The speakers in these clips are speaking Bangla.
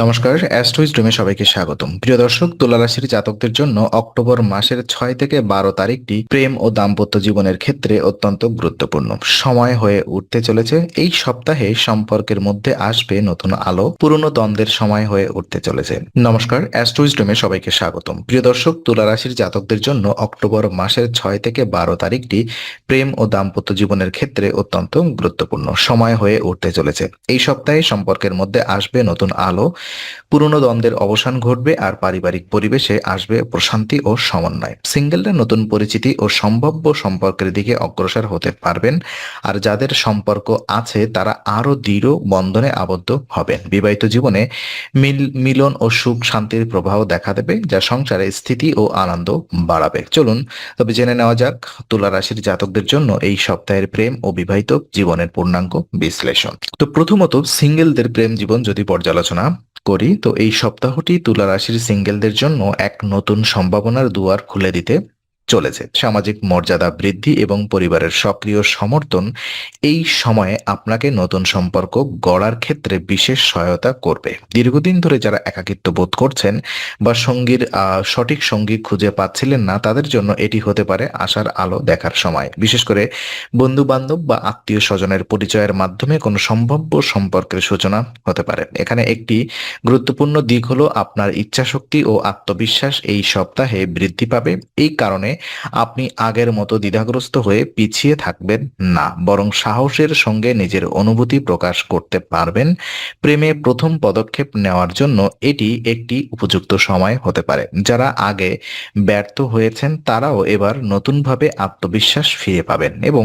নমস্কার অ্যাস্ট্রোইজ ড্রিমে সবাইকে স্বাগতম। প্রিয় দর্শক তুলা রাশির জাতকদের জন্য অক্টোবর মাসের ছয় থেকে বারো তারিখটি প্রেম ও দাম্পত্য জীবনের ক্ষেত্রে অত্যন্ত গুরুত্বপূর্ণ। সময় হয়ে উঠতে চলেছে, এই সপ্তাহে সম্পর্কের মধ্যে আসবে নতুন আলো, পুরনো দ্বন্দ্বের সময় হয়ে উঠতে চলেছে। নমস্কার অ্যাস্ট্রোইজ ড্রিমে সবাইকে স্বাগতম। প্রিয় দর্শক তুলা রাশির জাতকদের জন্য অক্টোবর মাসের ছয় থেকে বারো তারিখটি প্রেম ও দাম্পত্য জীবনের ক্ষেত্রে অত্যন্ত গুরুত্বপূর্ণ। সময় হয়ে উঠতে চলেছে, এই সপ্তাহে সম্পর্কের মধ্যে আসবে নতুন আলো পুরনো দ্বন্দ্বের অবসান ঘটবে আর পারিবারিক পরিবেশে আসবে প্রশান্তি ও সমন্বয়। সিঙ্গেলরা নতুন পরিচিতি ও সম্ভাব্য সম্পর্কের দিকে অগ্রসর হতে পারবেন আর যাদের সম্পর্ক আছে তারা আরও দৃঢ় বন্ধনে আবদ্ধ হবেন। বিবাহিত জীবনে মিল, মিলন ও সুখ শান্তির প্রবাহ দেখা দেবে যা সংসারে স্থিতি ও আনন্দ বাড়াবে। চলুন, তবে জেনে নেওয়া যাক তুলা রাশির জাতকদের জন্য এই সপ্তাহের প্রেম ও বিবাহিত জীবনের পূর্ণাঙ্গ বিশ্লেষণ। তো প্রথমত, সিঙ্গেলদের প্রেম জীবন যদি পর্যালোচনা করি তো এই সপ্তাহটি তুলা রাশির সিঙ্গেলদের জন্য এক নতুন সম্ভাবনার দুয়ার খুলে দিতে। চলেছে। সামাজিক মর্যাদা বৃদ্ধি এবং পরিবারের সক্রিয় সমর্থন এই সময়ে আপনাকে নতুন সম্পর্ক গড়ার ক্ষেত্রে বিশেষ সহায়তা করবে। দীর্ঘদিন ধরে যারা একাকিত্ব বোধ করছেন বা সঙ্গীর সঠিক সঙ্গী খুঁজে পাচ্ছিলেন না, তাদের জন্য এটি হতে পারে আশার আলো দেখার সময়। বিশেষ করে বন্ধু বান্ধব বা আত্মীয় স্বজনের পরিচয়ের মাধ্যমে কোনো সম্ভাব্য সম্পর্কের সূচনা হতে পারে। এখানে একটি গুরুত্বপূর্ণ দিক হলো আপনার ইচ্ছাশক্তি ও আত্মবিশ্বাস এই সপ্তাহে বৃদ্ধি পাবে। এই কারণে আপনি আগের মতো দ্বিধাগ্রস্ত হয়ে পিছিয়ে থাকবেন না, বরং সাহসের সঙ্গে নিজের অনুভূতি প্রকাশ করতে পারবেন। প্রেমে প্রথম পদক্ষেপ নেওয়ার জন্য এটি একটি উপযুক্ত সময় হতে পারে। যারা আগে ব্যর্থ হয়েছেন, তারাও এবার নতুনভাবে আত্মবিশ্বাস ফিরে পাবেন এবং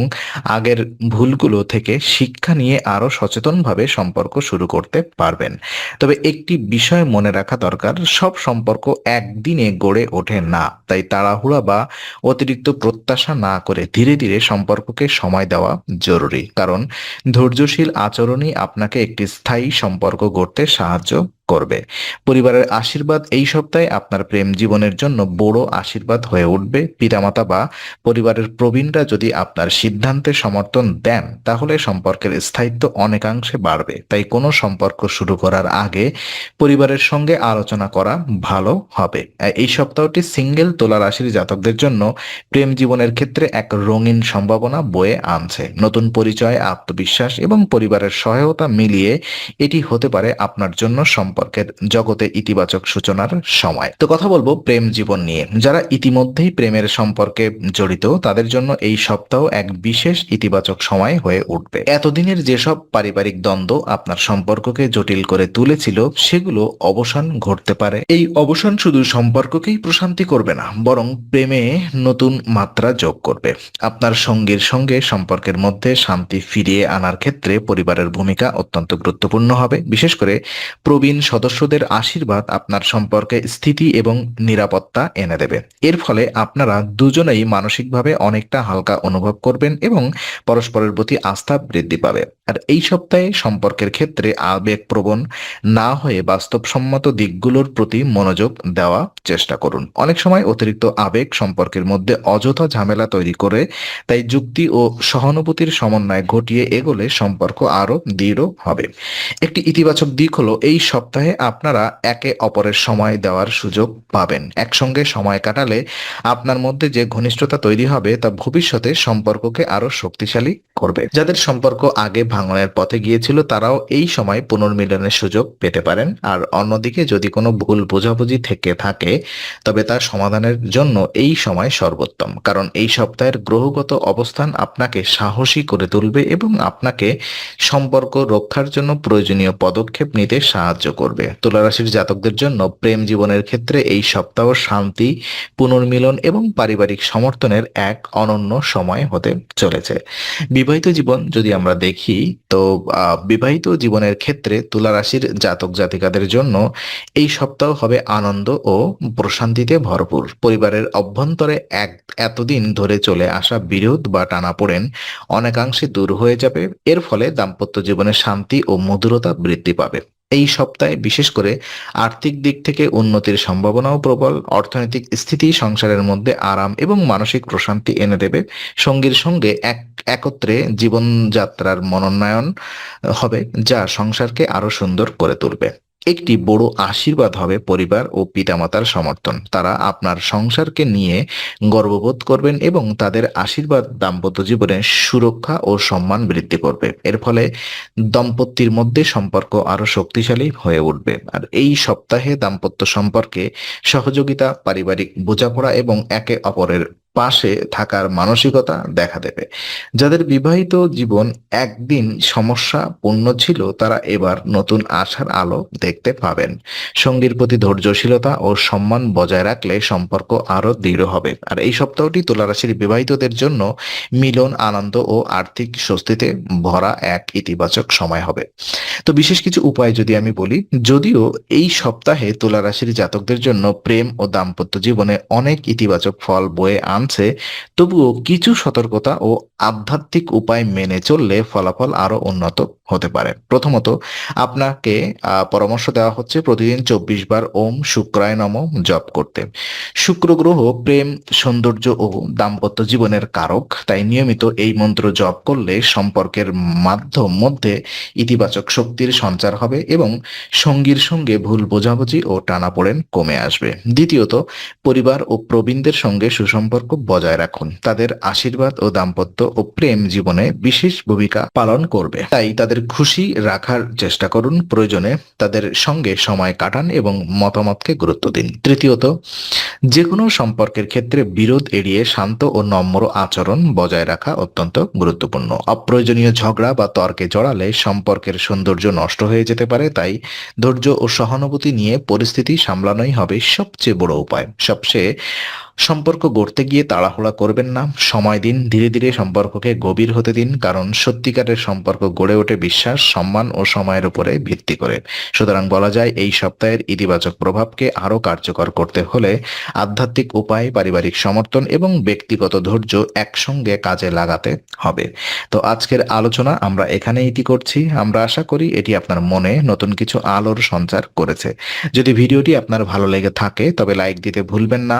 আগের ভুলগুলো থেকে শিক্ষা নিয়ে আরও সচেতনভাবে সম্পর্ক শুরু করতে পারবেন। তবে একটি বিষয় মনে রাখা দরকার, সব সম্পর্ক একদিনে গড়ে ওঠে না, তাই তাড়াহুড়া বা অতিরিক্ত প্রত্যাশা না করে ধীরে ধীরে সম্পর্ককে সময় দেওয়া জরুরি। কারণ ধৈর্যশীল আচরণই আপনাকে একটি স্থায়ী সম্পর্ক গড়তে সাহায্য করবে। পরিবারের আশীর্বাদ এই সপ্তাহে আপনার প্রেম জীবনের জন্য বড় আশীর্বাদ হয়ে উঠবে। পিতামাতা বা পরিবারের প্রবীণরা যদি আপনার সিদ্ধান্তে সমর্থন দেন, তাহলে সম্পর্কের স্থায়িত্ব অনেকাংশে বাড়বে। তাই কোনো সম্পর্ক শুরু করার আগে পরিবারের সঙ্গে আলোচনা করা ভালো হবে। এই সপ্তাহটি সিঙ্গেল তোলা রাশির জাতকদের জন্য প্রেম জীবনের ক্ষেত্রে এক রঙিন সম্ভাবনা বয়ে আনছে। নতুন পরিচয়, আত্মবিশ্বাস এবং পরিবারের সহায়তা মিলিয়ে এটি হতে পারে আপনার জন্য সম্পর্কের জগতে ইতিবাচক সূচনার সময়। তো কথা বলব প্রেম জীবন নিয়ে। যারা ইতিমধ্যেই প্রেমের সম্পর্কে জড়িত, তাদের জন্য এই সপ্তাহ এক বিশেষ ইতিবাচক সময় হয়ে উঠবে। এতদিনের যেসব পারিবারিক দ্বন্দ্ব আপনার সম্পর্ককে জটিল করে তুলেছিল, সেগুলো অবসান ঘটতে পারে। এই অবসান শুধু সম্পর্ককেই প্রশান্তি করবে না, বরং প্রেমে নতুন মাত্রা যোগ করবে। আপনার সঙ্গীর সঙ্গে সম্পর্কের মধ্যে শান্তি ফিরিয়ে আনার ক্ষেত্রে পরিবারের ভূমিকা অত্যন্ত গুরুত্বপূর্ণ হবে। বিশেষ করে প্রবীণ সদস্যদের আশীর্বাদ আপনার সম্পর্কে স্থিতি এবং নিরাপত্তা এনে দেবে। এর ফলে আপনারা দুজনেই মানসিকভাবে অনেকটা হালকা অনুভব করবেন এবং পরস্পরের প্রতি আস্থা বৃদ্ধি পাবে। আর এই সপ্তাহে সম্পর্কের ক্ষেত্রে আবেগপ্রবণ, না হয়ে বাস্তবসম্মত দিকগুলোর প্রতি মনোযোগ দেওয়া চেষ্টা করুন। অনেক সময় অতিরিক্ত আবেগ সম্পর্কের মধ্যে অযথা ঝামেলা তৈরি করে, তাই যুক্তি ও সহানুভূতির সমন্বয় ঘটিয়ে এগোলে সম্পর্ক আরও দৃঢ় হবে। একটি ইতিবাচক দিক হলো, এই সপ্তাহে আপনারা একে অপরের সময় দেওয়ার সুযোগ পাবেন। একসঙ্গে সময় কাটালে আপনার মধ্যে যে ঘনিষ্ঠতা তৈরি হবে তা ভবিষ্যতে সম্পর্ককে আরও শক্তিশালী করবে। যাদের সম্পর্ক আগে ভাঙনের পথে গিয়েছিল, তারাও এই সময় পুনর্মিলনের সুযোগ পেতে পারেন। আর অন্যদিকে যদি কোনো ভুল বোঝাবুঝি থেকে থাকে, তবে তার সমাধানের জন্য এই সময় সর্বোত্তম। কারণ এই সপ্তাহের গ্রহগত অবস্থান আপনাকে সাহসী করে তুলবে এবং আপনাকে সম্পর্ক রক্ষার জন্য প্রয়োজনীয় পদক্ষেপ নিতে সাহায্য করবে। তুলারাশির জাতকদের জন্য প্রেম জীবনের ক্ষেত্রে এই সপ্তাহ শান্তি, পুনর্মিলন এবং পারিবারিক সমর্থনের এক অনন্য সময় হতে চলেছে। বিবাহিত জীবন যদি আমরা দেখি, তো বিবাহিত জীবনের ক্ষেত্রে তুলা রাশির জাতক জাতিকাদের জন্য এই সপ্তাহ হবে আনন্দ ও প্রশান্তিতে ভরপুর। পরিবারের অভ্যন্তরে এক, এতদিন ধরে চলে আসা বিরোধ বা টানাপোড়েন অনেকাংশে দূর হয়ে যাবে। এর ফলে দাম্পত্য জীবনে শান্তি ও মধুরতা বৃদ্ধি পাবে। এই সপ্তাহে বিশেষ করে আর্থিক দিক থেকে উন্নতির সম্ভাবনাও প্রবল, অর্থনৈতিক স্থিতি সংসারের মধ্যে আরাম এবং মানসিক প্রশান্তি এনে দেবে। সঙ্গীর সঙ্গে এক, একত্রে জীবনযাত্রার মনোন্নয়ন হবে, যা সংসারকে আরও সুন্দর করে তুলবে। একটি বড় আশীর্বাদ হবে পরিবার ও পিতামাতার সমর্থন। তারা আপনার সংসারকে নিয়ে গর্ববোধ করবেন এবং তাদের আশীর্বাদ দাম্পত্য জীবনে সুরক্ষা ও সম্মান বৃদ্ধি করবে। এর ফলে দম্পতির মধ্যে সম্পর্ক আরও শক্তিশালী হয়ে উঠবে। আর এই সপ্তাহে দাম্পত্য সম্পর্কে সহযোগিতা, পারিবারিক বোঝাপড়া এবং একে অপরের পাশে থাকার মানসিকতা দেখা দেবে। যাদের বিবাহিত জীবন একদিন সমস্যা পূর্ণ ছিল, তারা এবার নতুন আশার আলো দেখতে পাবেন। সঙ্গীর প্রতি ধৈর্যশীলতা ও সম্মান বজায় রাখলে সম্পর্ক আরও দৃঢ় হবে। আর এই সপ্তাহটি তুলা রাশির বিবাহিতদের জন্য মিলন, আনন্দ ও আর্থিক স্বস্তিতে ভরা এক ইতিবাচক সময় হবে। তো বিশেষ কিছু উপায় যদি আমি বলি, যদিও এই সপ্তাহে তুলা রাশির জাতকদের জন্য প্রেম ও দাম্পত্য জীবনে অনেক ইতিবাচক ফল বয়ে আনছে, তবুও কিছু সতর্কতা ও আধ্যাত্মিক উপায় মেনে চললে ফলাফল আরও উন্নত হতে পারে। প্রথমত, আপনাকে পরামর্শ দেওয়া হচ্ছে প্রতিদিন চব্বিশ বার ওম শুক্রায় নম জপ করতে। শুক্র গ্রহ প্রেম, সৌন্দর্য ও দাম্পত্য জীবনের কারক, তাই নিয়মিত এই মন্ত্র জপ করলে সম্পর্কের মাধ্যম মধ্যে ইতিবাচক শক্তির সঞ্চার হবে এবং সঙ্গীর সঙ্গে ভুল বোঝাবুঝি ও টানাপোড়েন কমে আসবে। দ্বিতীয়ত, পরিবার ও প্রবীণদের সঙ্গে সুসম্পর্ক বজায় রাখুন। তাদের আশীর্বাদ ও দাম্পত্য ও প্রেম জীবনে বিশেষ ভূমিকা পালন করবে। তাই তাদের খুশি রাখার চেষ্টা করুন, প্রয়োজনে তাদের সঙ্গে সময় কাটান এবং মতামতকে গুরুত্ব দিন। তৃতীয়ত যে কোনো সম্পর্কের ক্ষেত্রে বিরোধ এড়িয়ে শান্ত ও নম্র আচরণ বজায় রাখা অত্যন্ত গুরুত্বপূর্ণ। অপ্রয়োজনীয় ঝগড়া বা তর্কে জড়ালে সম্পর্কের সৌন্দর্য নষ্ট হয়ে যেতে পারে, তাই ধৈর্য ও সহানুভূতি নিয়ে পরিস্থিতি সামলানোই হবে সবচেয়ে বড় উপায়। সবচেয়ে সম্পর্ক গড়তে গিয়ে তাড়াহুড়া করবেন না। সময় দিন, ধীরে ধীরে সম্পর্ককে গভীর হতে দিন, কারণ সত্যিকারের সম্পর্ক গড়ে ওঠে বিশ্বাস, সম্মান ও সময়ের উপরে ভিত্তি করে। সুতরাং বলা যায়, এই সপ্তাহের ইতিবাচক প্রভাবকে আরও কার্যকর করতে হলে আধ্যাত্মিক উপায়, পারিবারিক সমর্থন এবং ব্যক্তিগত ধৈর্য একসঙ্গে কাজে লাগাতে হবে। তো আজকের আলোচনা, আমরা এখানে ইতি করছি। আমরা আশা করি এটি আপনার মনে নতুন কিছু আলোর সঞ্চার করেছে। যদি ভিডিওটি আপনার ভালো লেগে থাকে, তবে লাইক দিতে ভুলবেন না।